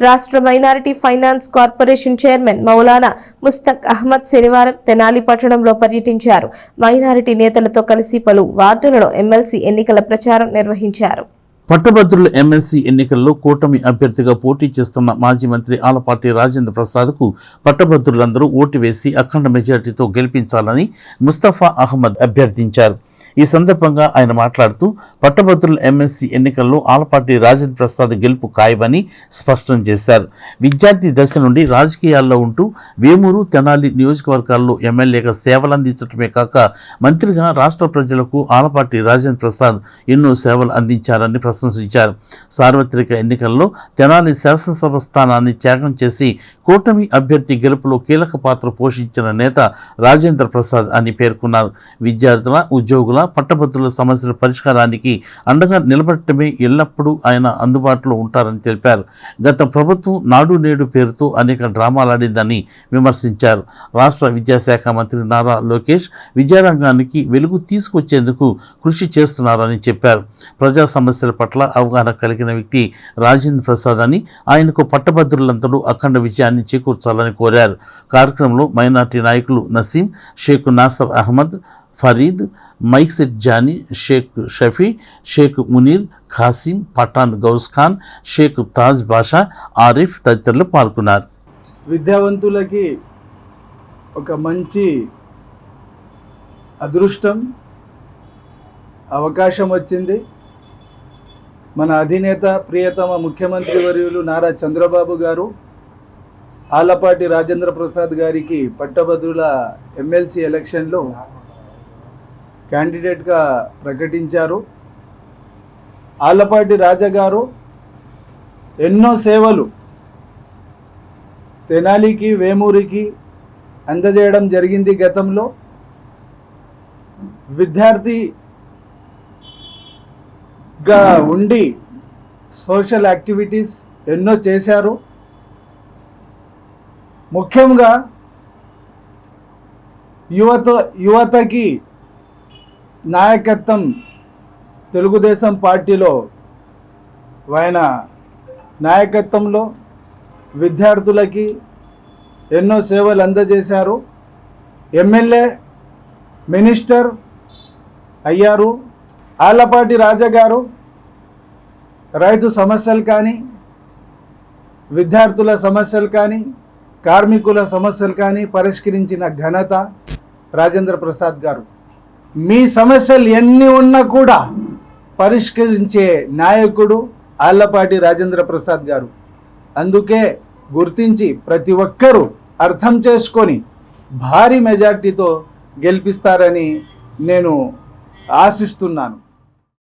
రాష్ట్ర minority finance corporation chairman Maulana Mushtaq Ahmed శనివారం తెనాలి పట్టణంలో పర్యటించారు. మైనారిటీ నేతలతో కలిసి పలు వార్డులలో ఎమ్మెల్సీ ఎన్నికల ప్రచారం నిర్వహించారు. పట్టభద్రుల ఎమ్మెల్సీ ఎన్నికల్లో కూటమి అభ్యర్థిగా పోటీ చేస్తున్న మాజీ మంత్రి ఆలపాటి రాజేంద్ర ప్రసాద్కు పట్టభద్రులందరూ ఓటు వేసి అఖండ మెజార్టీతో గెలిపించాలని ముస్తఫా అహ్మద్ అభ్యర్థించారు. ఈ సందర్భంగా ఆయన మాట్లాడుతూ పట్టభద్రుల ఎమ్మెల్సీ ఎన్నికల్లో ఆలపాటి రాజేంద్ర ప్రసాద్ గెలుపు ఖాయమని స్పష్టం చేశారు. విద్యార్థి దశ నుండి రాజకీయాల్లో ఉంటూ వేమూరు తెనాలి నియోజకవర్గాల్లో ఎమ్మెల్యేగా సేవలందించడమే కాక మంత్రిగా రాష్ట్ర ప్రజలకు ఆలపాటి రాజేంద్ర ప్రసాద్ ఎన్నో సేవలు అందించారని ప్రశంసించారు. సార్వత్రిక ఎన్నికల్లో తెనాలి శాసనసభ స్థానాన్ని త్యాగం చేసి కూటమి అభ్యర్థి గెలుపులో కీలక పాత్ర పోషించిన నేత రాజేంద్ర ప్రసాద్ అని పేర్కొన్నారు. విద్యార్థుల ఉద్యోగుల పట్టభద్రుల సమస్యల పరిష్కారానికి అండగా నిలబడటమే ఎల్లప్పుడూ ఆయన అందుబాటులో ఉంటారని తెలిపారు. గత ప్రభుత్వం నాడు నేడు పేరుతో అనేక డ్రామాలాడిందని విమర్శించారు. రాష్ట్ర విద్యాశాఖ మంత్రి నారా లోకేష్ విద్యారంగానికి వెలుగు తీసుకొచ్చేందుకు కృషి చేస్తున్నారని చెప్పారు. ప్రజా సమస్యల పట్ల అవగాహన కలిగిన వ్యక్తి రాజేంద్ర ప్రసాద్ అని ఆయనకు పట్టభద్రులందరూ అఖండ విజయాన్ని చేకూర్చాలని కోరారు. కార్యక్రమంలో మైనార్టీ నాయకులు నసీం షేక్ నాసర్ అహ్మద్ ఫరీద్ మైక్ సెట్ జానీ షేక్ షఫీ షేక్ మునీర్ ఖాసిం పఠాన్ గౌస్ ఖాన్ షేక్ తాజ్ బాషా ఆరిఫ్ తదితరులు పాల్గొన్నారు. విద్యావంతులకి ఒక మంచి అదృష్టం అవకాశం వచ్చింది. మన అధినేత ప్రియతమ ముఖ్యమంత్రి వర్యులు నారా చంద్రబాబు గారు ఆలపాటి రాజేంద్ర ప్రసాద్ గారికి పట్టభద్రుల ఎమ్మెల్సీ ఎలక్షన్లో క్యాండిడేట్గా ప్రకటించారు. ఆలపాటి రాజా గారు ఎన్నో సేవలు తెనాలికి వేమూరికి అందజేయడం జరిగింది గతంలో. విద్యార్థిగా ఉండి సోషల్ యాక్టివిటీస్ ఎన్నో చేశారు. ముఖ్యంగా యువత యువతకి నాయకత్వం తెలుగుదేశం పార్టీలో ఆయన నాయకత్వంలో విద్యార్థులకి ఎన్నో సేవలు అందజేశారు. ఎమ్మెల్యే మినిస్టర్ అయ్యారు. ఆలపాటి రాజా గారు రైతు సమస్యలు కానీ విద్యార్థుల సమస్యలు కానీ కార్మికుల సమస్యలు కానీ పరిష్కరించిన ఘనత రాజేంద్ర ప్రసాద్ గారు. మీ సమస్యలు ఎన్ని ఉన్నా కూడా పరిష్కరించే నాయకుడు ఆళ్ళపాటి రాజేంద్ర ప్రసాద్ గారు. అందుకే గుర్తించి ప్రతి ఒక్కరూ అర్థం చేసుకొని భారీ మెజార్టీతో గెలిపిస్తారని నేను ఆశిస్తున్నాను.